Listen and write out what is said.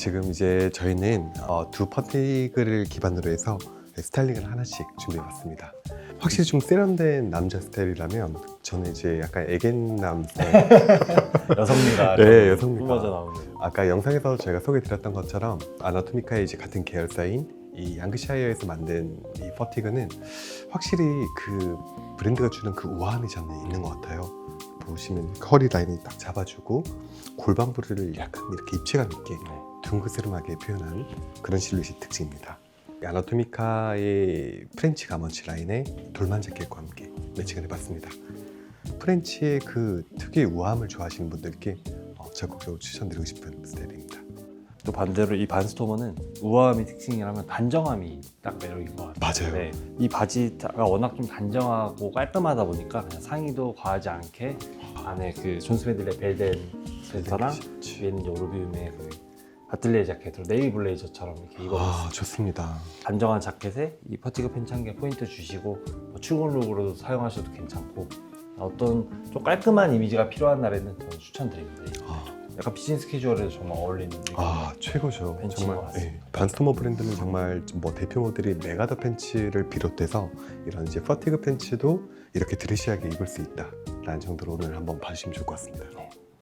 지금 이제 저희는 어, 두 퍼티그를 기반으로 해서 스타일링을 하나씩 준비해봤습니다. 확실히 좀 세련된 남자 스타일이라면 저는 이제 약간 애견남 스타일. 여성미가 네, 여성미가. 뿜어져 나오는. 아까 영상에서 저희가 소개드렸던 것처럼 아나토미카의 이제 같은 계열사인 이 양그샤이어에서 만든 이 퍼티그는 확실히 그 브랜드가 주는 그 우아함이 저는 있는 것 같아요. 보시면 허리 라인이 딱 잡아주고 골반 부리를 약간 이렇게 입체감 있게 둥그스름하게 표현한 그런 실루엣이 특징입니다. 이 아나토미카의 프렌치 가먼치 라인에 돌만 자켓과 함께 매칭을 해봤습니다. 프렌치의 그 특유의 우아함을 좋아하시는 분들께 어, 적극적으로 추천드리고 싶은 스타일입니다. 또 반대로 이 반스토머는 우아함이 특징이라면 단정함이 딱 매력인 것 같아요. 맞아요. 네, 이 바지가 워낙 좀 단정하고 깔끔하다 보니까 그냥 상의도 과하지 않게 안에 그 존스매들의 벨덴 센터랑 셔츠. 위에는 이제 오르비움의 그 바틀레 자켓으로 네이비 블레이저처럼 이렇게 입어봤어요. 아 좋습니다. 단정한 자켓에 이 퍼티그 팬츠 한개 포인트 주시고 뭐 출근룩으로도 사용하셔도 괜찮고 어떤 좀 깔끔한 이미지가 필요한 날에는 저는 추천드립니다. 아, 약간 비즈니스 캐주얼에도 정말 어울리는 아 최고죠. 팬츠인 정말 같습니다. 예, 반스토머 브랜드는 정말 뭐 대표 모델이 메가더 팬츠를 비롯해서 이런 이제 퍼티그 팬츠도 이렇게 드레시하게 입을 수 있다라는 정도로 오늘 한번 봐주시면 좋을 것 같습니다. 네.